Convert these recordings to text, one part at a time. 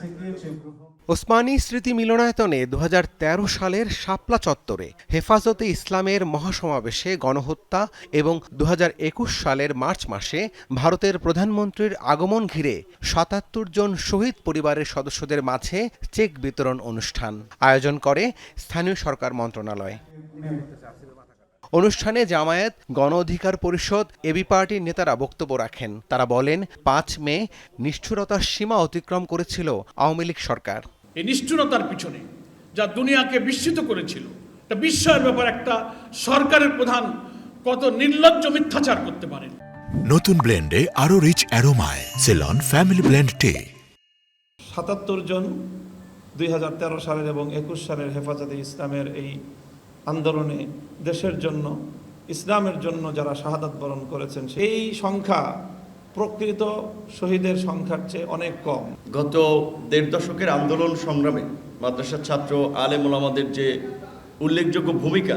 থেকে ওসমানী স্মৃতি মিলনায়তনে দু হাজার তেরো সালের শাপলা চত্বরে হেফাজতে ইসলামের মহাসমাবেশে গণহত্যা এবং দু হাজার একুশ সালের মার্চ মাসে ভারতের প্রধানমন্ত্রীর আগমন ঘিরে সাতাত্তর জন শহীদ পরিবারের সদস্যদের মাঝে চেক বিতরণ অনুষ্ঠান। আয়োজন করে স্থানীয় সরকার মন্ত্রণালয়। অনুষ্ঠানে জামায়াত গণ অধিকার পরিষদ এবি পার্টির নেতারা বক্তব্য রাখেন। তারা বলেন পাঁচ মে নিষ্ঠুরতার সীমা অতিক্রম করেছিল আওয়ামী লীগ সরকার। এই নিষ্ঠুরতার পিছনে যা দুনিয়াকে বিস্মিত করেছিল এটা বিস্ময়ের ব্যাপার একটা সরকারের প্রধান কত নির্লজ্জ মিথ্যাচার করতে পারেন। নতুন ব্লেন্ডে আরও রিচ অ্যারোমায় সেলন ফ্যামিলি ব্লেন্ড টে। সাতাত্তর জন দুই হাজার তেরো সালের এবং একুশ সালের হেফাজতে ইসলামের এই আন্দোলনে দেশের জন্য ইসলামের জন্য যারা শাহাদাত বরণ করেছেন সেই সংখ্যা প্রকৃত শহীদের সংখ্যার চেয়ে অনেক কম। গত দেড় দশকের আন্দোলন সংগ্রামে মাদ্রাসার ছাত্র আলেম ওলামাদের যে উল্লেখযোগ্য ভূমিকা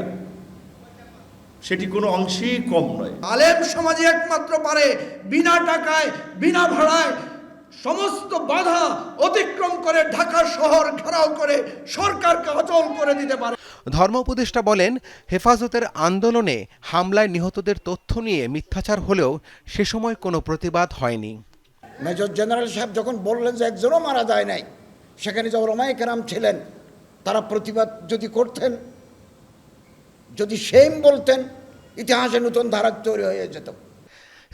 সেটি কোনো অংশেই কম নয়। আলেম সমাজে একমাত্র পারে বিনা টাকায় বিনা ভাড়ায় সমস্ত বাধা অতিক্রম করে ঢাকা শহর ঘেরাও করে সরকারকে অচল করে দিতে পারে। ধর্ম উপদেষ্টা বলেন হেফাজতের আন্দোলনে হামলায় নিহতদের তথ্য নিয়ে মিথ্যাচার হলেও সে সময় কোনো প্রতিবাদ হয়নি। মেজর জেনারেল সাহেব যখন বললেন যে একজনও মারা যায় নাই সেখানে যে ওলামায়ে কেরাম ছিলেন তারা প্রতিবাদ যদি করতেন যদি সেম বলতেন ইতিহাসে নতুন ধারা তৈরি হয়ে যেত।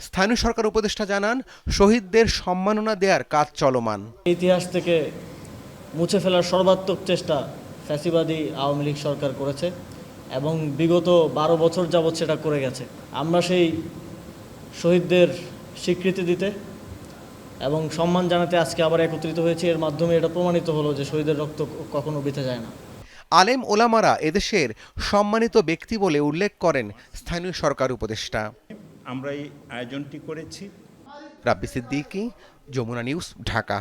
স্থানীয় সরকার উপদেষ্টা জানান শহীদদের সম্মাননা দেওয়ার কাজ চলমান। ইতিহাস থেকে মুছে ফেলার সর্বাত্মক চেষ্টা ফ্যাসিবাদী আওয়ামী লীগ সরকার করেছে এবং বিগত বারো বছর যাবৎ সেটা করে গেছে। আমরা সেই শহীদদের স্বীকৃতি দিতে এবং সম্মান জানাতে আজকে আবার একত্রিত হয়েছে। এর মাধ্যমে এটা প্রমাণিত হলো যে শহীদের রক্ত কখনো বৃথা যায় না। আলেম ওলামারা এদেশের সম্মানিত ব্যক্তি বলে উল্লেখ করেন স্থানীয় সরকার উপদেষ্টা। আমরা এই আয়োজনটি করেছি। রাব্বি সিদ্দিকী যমুনা নিউজ ঢাকা।